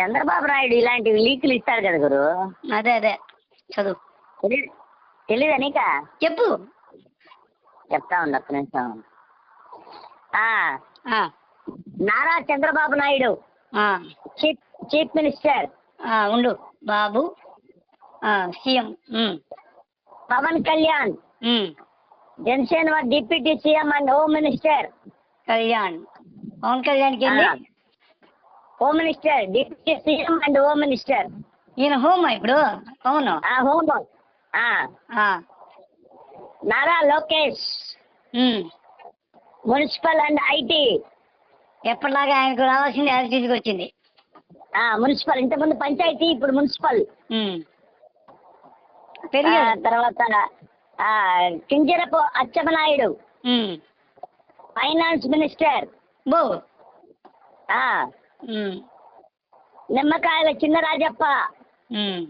చంద్రబాబు నాయుడు ఇలాంటి లీకులు ఇస్తాడు కదా గురు. అదే అదే. చదువు. తెలీదు తెలీదా నీకా? చెప్పు. చెప్తా ఉండు ఒక్క నిమిషం. ఆ, ఆ, నారా చంద్రబాబు నాయుడు. ఆ, చీఫ్ చీఫ్ మినిస్టర్. ఆ, ఉండు. బాబు. ఆ, CM. Um, Pawan Kalyan. Um, Janasena deputy CM and home minister. Kalyan. Pawan కళ్యాణ్కి ఆ, ఏంది? Home minister deputy CM and home minister ఈయన హోమా ఇప్పుడు? అవును. Home. Nara Lokesh. Municipal and IT. ఎప్పటిలాగా ఆయనకు రావాల్సింది యాజిటీకి వచ్చింది. ఆ మున్సిపల్. ఇంతకుముందు పంచాయతీ ఇప్పుడు మున్సిపల్. తర్వాత కింజరపు అచ్చెన్నాయుడు. ఉమ్. Finance minister. బో. Nimmakayala Chinarajappa um.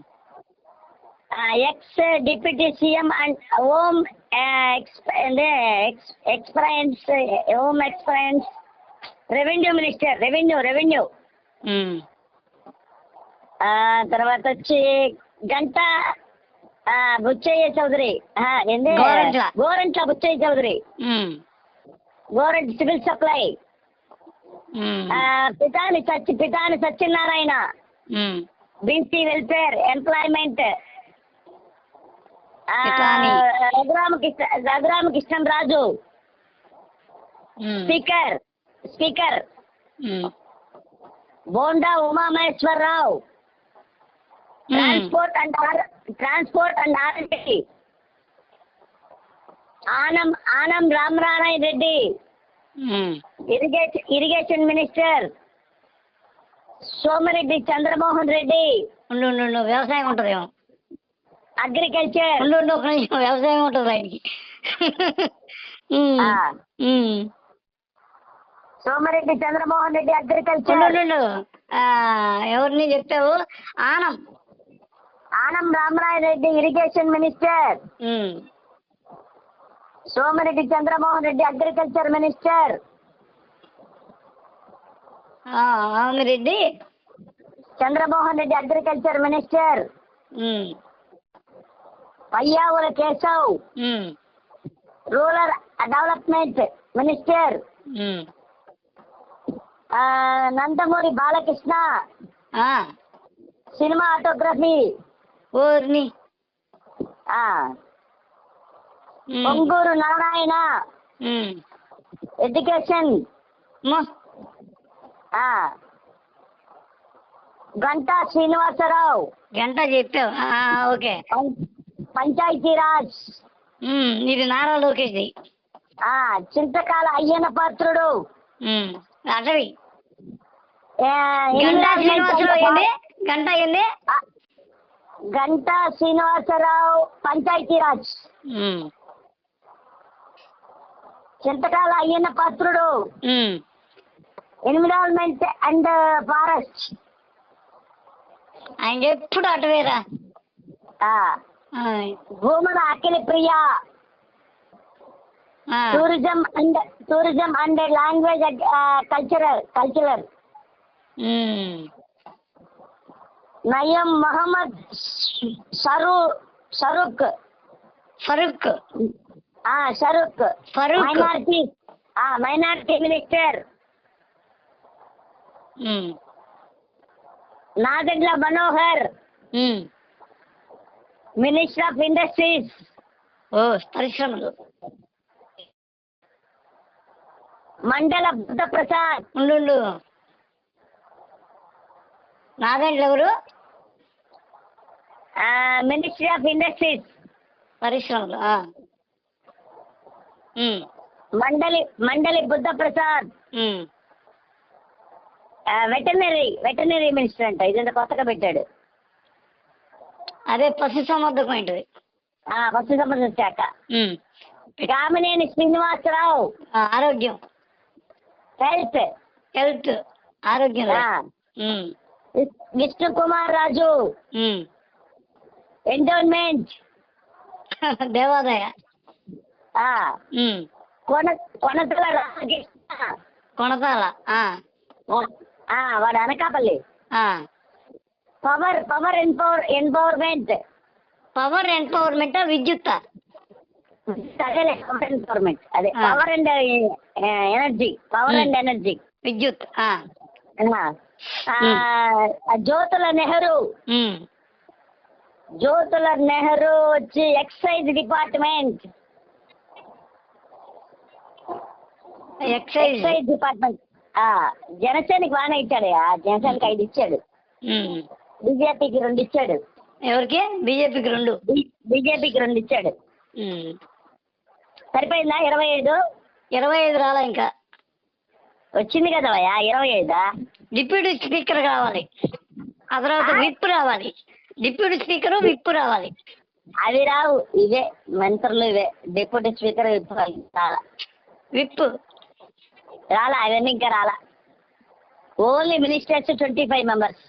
Ex deputy CM and home experience home experience revenue minister revenue revenue. తర్వాత వచ్చి గంట బుచ్చయ్య చౌదరి ఏంది Gorantla. Butchaiah Chowdary. గోరంట్ civil supply Pitani Satya Pitani Satyanarayana. BC welfare employment. Raghuramakrishna Raghuramakrishnam Raju. Speaker speaker. Bonda Umamaheswararao um. Transport and transport and R and D Anam Anam Ramanarayana Reddy. Irrigation irrigation minister Somireddy Chandramohan Reddy. ఉండు ఉండు ఉండు వ్యవసాయం ఉంటుందేమో agriculture ఉండు ఉండు ఒక నిమిషం వ్యవసాయం ఉంటుంది ఆయనకి. ఉమ్. ఆ. ఉమ్. సోమిరెడ్డి చంద్రమోహన్ రెడ్డి ఉండు అగ్రికల్చర్ ఉండు, ఉండు. ఆ, ఎవరిని చెప్పావు Anam. Anam Ramanarayana Reddy irrigation minister um. Somireddy Chandramohan Reddy agriculture minister. ఆ, ఆమిరెడ్డి Chandramohan Reddy agriculture minister. Payyavula Keshav. Rural development minister. Nandamuri Balakrishna. Cinematography. ఊరిని పొంగూరు నారాయణ. ఎడ్యుకేషన్ గంటా శ్రీనివాసరావు. గంట చెప్పావు. ఓకే. పంచాయతీరాజ్. ఇది నారా లోకేష్ చింతకాల అయ్యన పాత్రుడు. అటవి గంటా శ్రీనివాసరావు ఏంది? గంట ఏంది? Ganta Srinivasarao Panchayati Raj. Chintakayala Ayyanna Patrudu? Um. Environment and forest. ఆయన ఎప్పుడు అటవేరా? ఆ, భూముల అఖిల ప్రియ. ఆ. Tourism and tourism and language cultural cultural. Um. నయం మహమ్మద్ షరూ షరూక్. ఫరూక్. ఆ Sharukh. Farooq. Minority. Minority minister. Um. Nadendla Manohar. Minister of industries. ఓ పరిశ్రమలు. మండల బుద్ధ ప్రసాద్. ఉండు. నాదండ్లు ఎవరు? Ministry of industries. పరిశ్రమలు. Mandali Mandali Buddha Prasad um. Veterinary veterinary minister అంట. ఇదంతా కొత్తగా పెట్టాడు. అదే పశు సంవర్ధకం ఏంటిది? ఆ పశు సంపద శాఖ. కామినేని శ్రీనివాసరావు. ఆరోగ్యం. హెల్త్. హెల్త్. ఆరోగ్యం. విష్ణు కుమార్ రాజు. ఎండోన్మెంట్. దేవాదాయ. కొనతల రామకృష్ణ కొనతాల వాడు Anakapalli. Power power empower empowerment power empowerment విద్యుత్. అదేలే పవర్ ఎంపవర్మెంట్ అదే. Power and energy power. And energy. విద్యుత్. జ్యోతుల నెహ్రూ. జ్యోతుల నెహ్రూ వచ్చి ఎక్సైజ్ డిపార్ట్మెంట్. ఎక్సైజ్ డిపార్ట్మెంట్ జనసేనకి బాగానే ఇచ్చాడు జనసేనకి ఐదు ఇచ్చాడు. బీజేపీకి రెండు ఇచ్చాడు. ఎవరికి? బీజేపీకి రెండు. బీజేపీకి రెండు ఇచ్చాడు. సరిపోయిందా? ఇరవై ఐదు? ఇరవై ఐదు రాలా ఇంకా. వచ్చింది కదా భయ్యా, ఇరవై ఐదా? డిప్యూటీ స్పీకర్ కావాలి. ఆ తర్వాత విప్ రావాలి. డిప్యూటీ స్పీకర్ విప్ రావాలి. అవి రావు. ఇవే మంత్రులు ఇవే. డిప్యూటీ స్పీకర్ రాలా విప్. రాలా అవన్నీ ఇంకా రాలా. Only ministers twenty five members